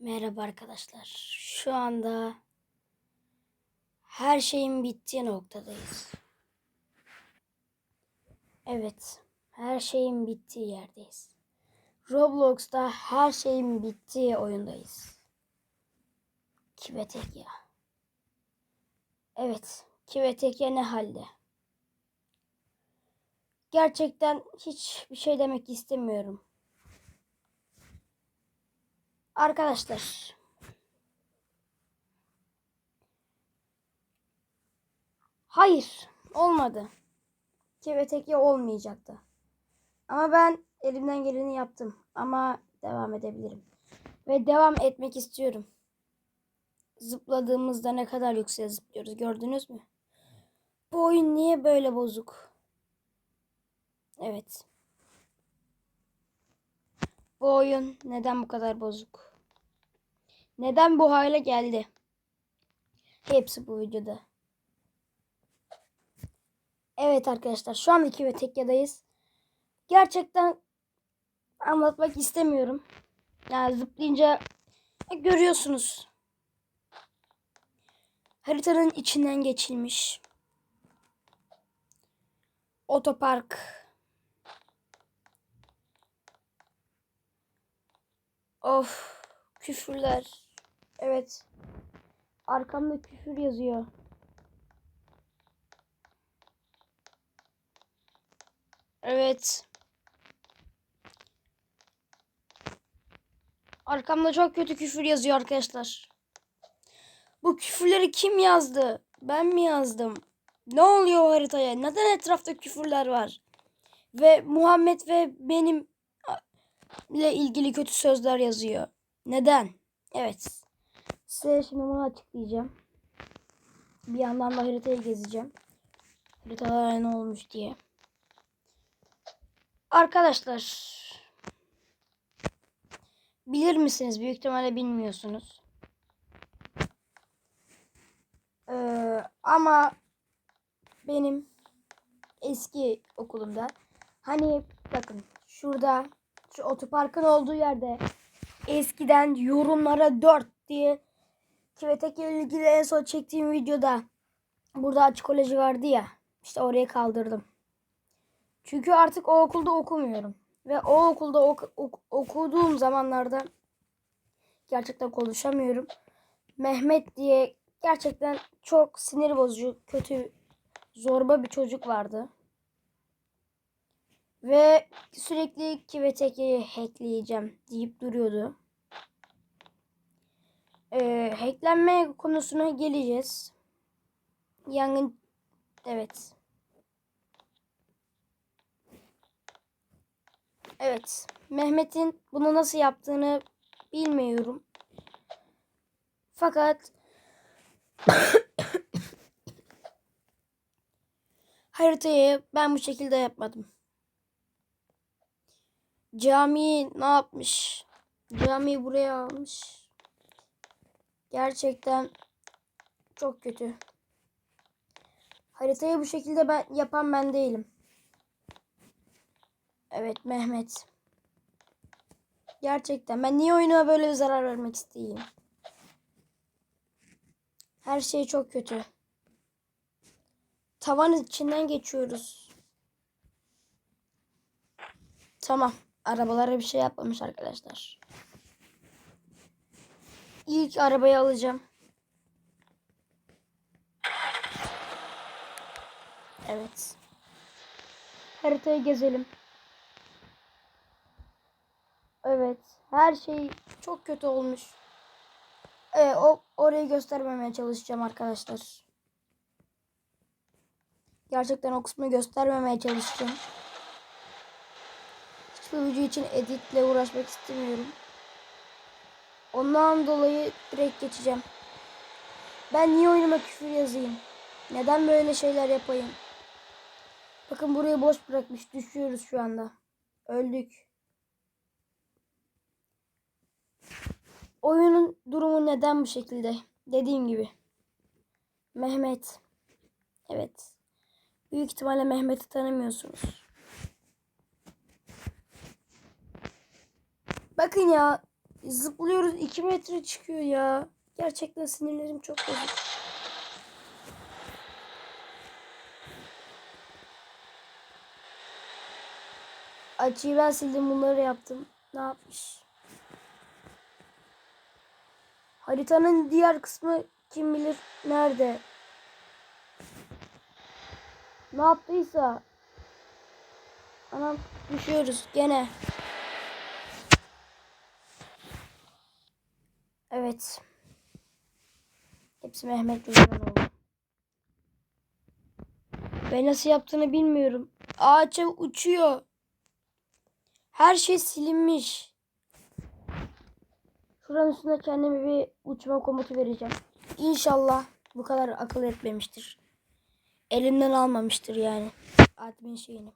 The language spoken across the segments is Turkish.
Merhaba arkadaşlar. Şu anda her şeyin bittiği noktadayız. Evet, her şeyin bittiği yerdeyiz. Roblox'ta her şeyin bittiği oyundayız. Kivetek ya. Evet, Kivetek ya ne halde? Gerçekten hiçbir şey demek istemiyorum. Arkadaşlar, Hayır, olmadı. Keveteki olmayacaktı. Ama ben elimden geleni yaptım. Ama devam edebilirim. Ve devam etmek istiyorum. Zıpladığımızda ne kadar yükseğe zıplıyoruz gördünüz mü? Bu oyun niye böyle bozuk? Evet. Bu oyun neden bu kadar bozuk? Neden bu hale geldi? Hepsi bu videoda. Evet arkadaşlar şu an iki ve tekyadayız. Gerçekten anlatmak istemiyorum. Yani zıplayınca görüyorsunuz. Haritanın içinden geçilmiş. Otopark. Of küfürler. Evet. Arkamda küfür yazıyor. Evet. Arkamda çok kötü küfür yazıyor arkadaşlar. Bu küfürleri kim yazdı? Ben mi yazdım? Ne oluyor haritaya? Neden etrafta küfürler var? Ve Muhammed ve benim ile ilgili kötü sözler yazıyor. Neden? Evet. Size şimdi bunu açıklayacağım. Bir yandan da haritayı gezeceğim. Haritalara ne olmuş diye. Arkadaşlar bilir misiniz? Büyük ihtimalle bilmiyorsunuz. Ee, ama benim eski okulumda hani bakın şurada şu otoparkın olduğu yerde eskiden yorumlara 4 diye Kivetek ile ilgili en son çektiğim videoda burada açık koleji vardı ya işte oraya kaldırdım. Çünkü artık o okulda okumuyorum. Ve o okulda ok- ok- okuduğum zamanlarda gerçekten konuşamıyorum. Mehmet diye gerçekten çok sinir bozucu, kötü, zorba bir çocuk vardı. Ve sürekli Kivetek'i hackleyeceğim deyip duruyordu. Ee, hacklenme konusuna geleceğiz. Yangın evet. Evet. Mehmet'in bunu nasıl yaptığını bilmiyorum. Fakat haritayı ben bu şekilde yapmadım. Camiyi ne yapmış? Camiyi buraya almış. Gerçekten çok kötü. Haritayı bu şekilde ben yapan ben değilim. Evet Mehmet. Gerçekten ben niye oyunuma böyle zarar vermek isteyeyim? Her şey çok kötü. Tavan içinden geçiyoruz. Tamam. Arabalara bir şey yapmamış arkadaşlar. İlk arabayı alacağım. Evet. Haritayı gezelim. Evet. Her şey çok kötü olmuş. Evet, o orayı göstermemeye çalışacağım arkadaşlar. Gerçekten o kısmı göstermemeye çalışacağım. Hiçbir video için editle uğraşmak istemiyorum. Ondan dolayı direkt geçeceğim. Ben niye oyunuma küfür yazayım? Neden böyle şeyler yapayım? Bakın burayı boş bırakmış. Düşüyoruz şu anda. Öldük. Oyunun durumu neden bu şekilde? Dediğim gibi. Mehmet. Evet. Büyük ihtimalle Mehmet'i tanımıyorsunuz. Bakın ya. Zıplıyoruz 2 metre çıkıyor ya. Gerçekten sinirlerim çok bozuk. Açıyı ben sildim bunları yaptım. Ne yapmış? Haritanın diğer kısmı kim bilir nerede? Ne yaptıysa. Anam düşüyoruz gene. Evet. Hepsi Mehmet yüzünden oldu. Ve nasıl yaptığını bilmiyorum. Ağaça uçuyor. Her şey silinmiş. Şuranın üstüne kendime bir uçma komutu vereceğim. İnşallah bu kadar akıl etmemiştir. Elimden almamıştır yani. Admin şeyini.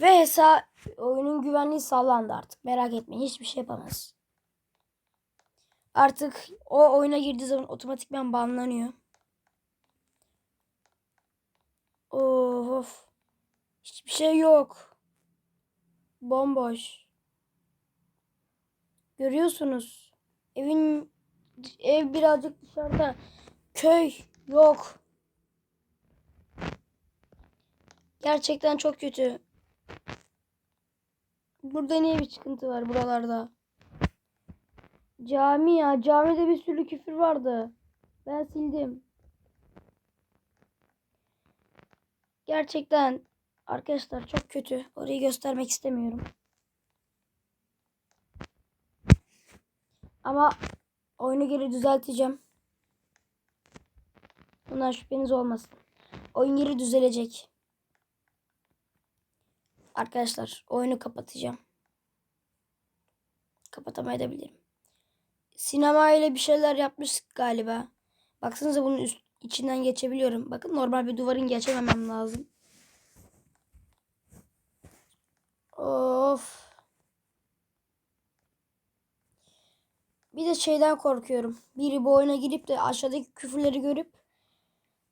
Ve hesa oyunun güvenliği sağlandı artık. Merak etmeyin hiçbir şey yapamaz. Artık o oyuna girdiği zaman otomatikman banlanıyor. Of. Hiçbir şey yok. Bomboş. Görüyorsunuz. Evin ev birazcık dışarıda. Köy yok. Gerçekten çok kötü. Burada niye bir çıkıntı var buralarda? Cami ya. Camide bir sürü küfür vardı. Ben sildim. Gerçekten arkadaşlar çok kötü. Orayı göstermek istemiyorum. Ama oyunu geri düzelteceğim. Bundan şüpheniz olmasın. Oyun geri düzelecek. Arkadaşlar oyunu kapatacağım. Kapatamayabilirim. Sinema ile bir şeyler yapmış galiba. Baksanıza bunun üst, içinden geçebiliyorum. Bakın normal bir duvarın geçememem lazım. Of. Bir de şeyden korkuyorum. Biri bu oyuna girip de aşağıdaki küfürleri görüp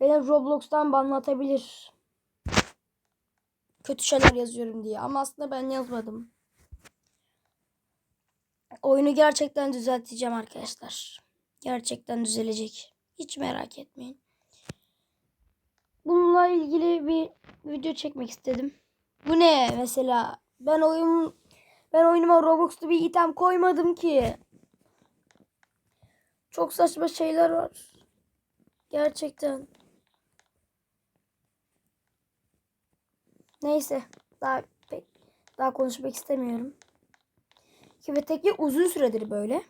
beni Roblox'tan banlatabilir. Kötü şeyler yazıyorum diye. Ama aslında ben yazmadım. Oyunu gerçekten düzelteceğim arkadaşlar. Gerçekten düzelecek. Hiç merak etmeyin. Bununla ilgili bir video çekmek istedim. Bu ne mesela? Ben oyun ben oyunuma Roblox'ta bir item koymadım ki. Çok saçma şeyler var. Gerçekten. Neyse. Daha pek daha konuşmak istemiyorum. Ki ve teki uzun süredir böyle.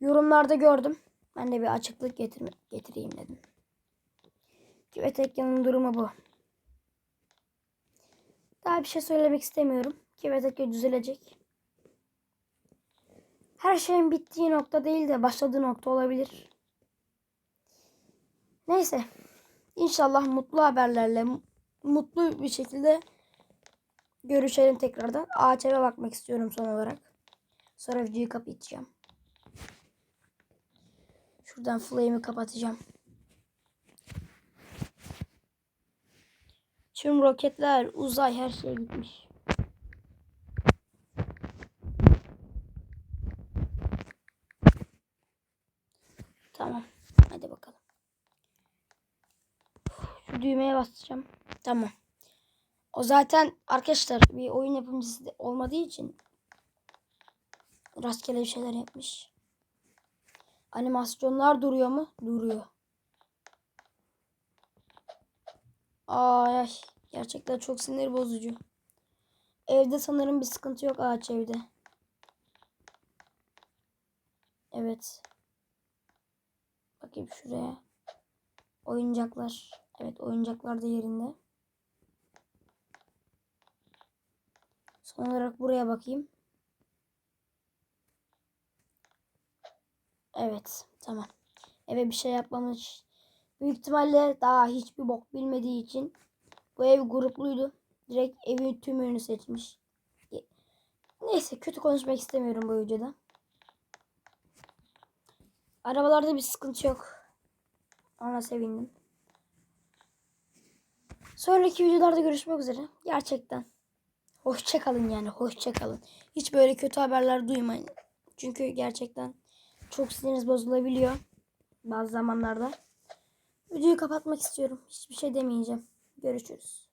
Yorumlarda gördüm. Ben de bir açıklık getirme, getireyim dedim. Ki ve Tekya'nın durumu bu. Daha bir şey söylemek istemiyorum. Ki ve Tekya düzelecek. Her şeyin bittiği nokta değil de başladığı nokta olabilir. Neyse. İnşallah mutlu haberlerle mutlu bir şekilde görüşelim tekrardan. Ağaç bakmak istiyorum son olarak. Sonra videoyu kapatacağım. Şuradan flame'i kapatacağım. Tüm roketler, uzay her şey gitmiş. Tamam. Hadi bakalım. Şu düğmeye basacağım. Tamam. O zaten arkadaşlar bir oyun yapımcısı olmadığı için rastgele bir şeyler yapmış. Animasyonlar duruyor mu? Duruyor. Ay, ay gerçekten çok sinir bozucu. Evde sanırım bir sıkıntı yok ağaç evde. Evet. Bakayım şuraya. Oyuncaklar. Evet oyuncaklar da yerinde. Son olarak buraya bakayım. Evet tamam. Eve bir şey yapmamış. Büyük ihtimalle daha hiçbir bok bilmediği için bu ev grupluydu. Direkt evin tümünü seçmiş. Neyse kötü konuşmak istemiyorum bu videoda. Arabalarda bir sıkıntı yok. Ona sevindim. Sonraki videolarda görüşmek üzere. Gerçekten Hoşça kalın yani hoşça kalın. Hiç böyle kötü haberler duymayın. Çünkü gerçekten çok siniriniz bozulabiliyor bazı zamanlarda. Videoyu kapatmak istiyorum. Hiçbir şey demeyeceğim. Görüşürüz.